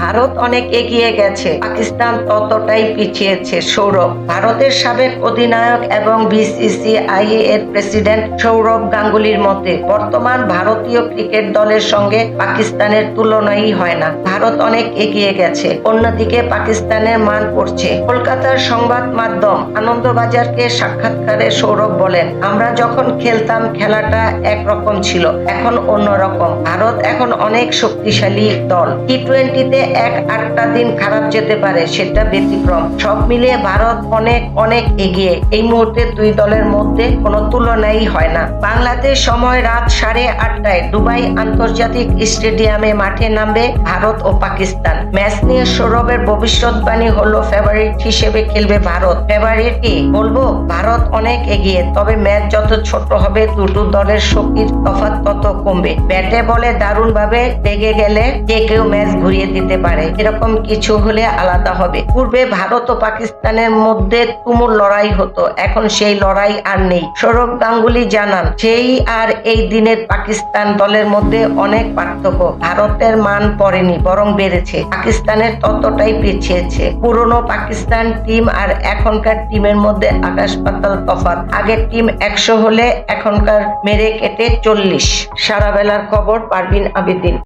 ভারত অনেক এগিয়ে গেছে। পাকিস্তান ততটাই পিছিয়েছে। সৌরভ, ভারতের সাবেক অধিনায়ক এবং বিসিসিআই এর প্রেসিডেন্ট সৌরভ গাঙ্গুলির মতে, বর্তমান ভারতীয় ক্রিকেট দলের সঙ্গে পাকিস্তানের তুলনাই হয় না। ভারত অনেক এগিয়ে গেছে। অন্যদিকে পাকিস্তানের মান পড়ছে। কলকাতার সংবাদ মাধ্যম আনন্দবাজারকে সাক্ষাৎকারে সৌরভ বলেন, আমরা যখন খেলতাম, খেলাটা একরকম ছিল, এখন অন্যরকম। ভারত এখন অনেক শক্তিশালী দল। টি টোয়েন্টিতে এক আটটা দিন খারাপ যেতে পারে, সেটা ব্যতিক্রম। সব মিলিয়ে ভারত অনেক অনেক এগিয়ে। এই মুহূর্তে দুই দলের মধ্যে কোনো তুলনাই হয় না। বাংলাদেশ সময় রাত সাড়ে আটটায় দুবাই আন্তর্জাতিক স্টেডিয়ামে মাঠে নামবে ভারত ও পাকিস্তান। ম্যাচ নিয়ে সৌরভের ভবিষ্যৎবাণী হলো ফেভারিট হিসেবে খেলবে ভারত। ফেভারিট কি? বলব, ভারত অনেক এগিয়ে, তবে ম্যাচ যত ছোট হবে, দুটো দলের শক্তির তফাৎ তত কমবে। ব্যাটে বলে দারুণ ভাবে গেলে যে কেউ ম্যাচ ঘুরিয়ে দিতে পারে। এরকম কিছু হলে আলাদা হবে। পূর্বে ভারত ও পাকিস্তানের মধ্যে তুমুল লড়াই হতো। এখন সেই লড়াই আর নেই। সৌরভ গাঙ্গুলি জানান, সেই আর এই দিনের পাকিস্তান দলের মধ্যে অনেক পার্থক্য। ভারতের মান পড়েনি, বরং বেড়েছে। পাকিস্তানের ততটাই পিছিয়েছে। পুরনো পাকিস্তান টিম আর এখনকার টিমের মধ্যে আকাশ পাতাল তফাৎ। আগের টিম একশো হলে এখনকার মেরে কেটে চল্লিশ। সারা বেলার খবর পারবিন আবেদিন।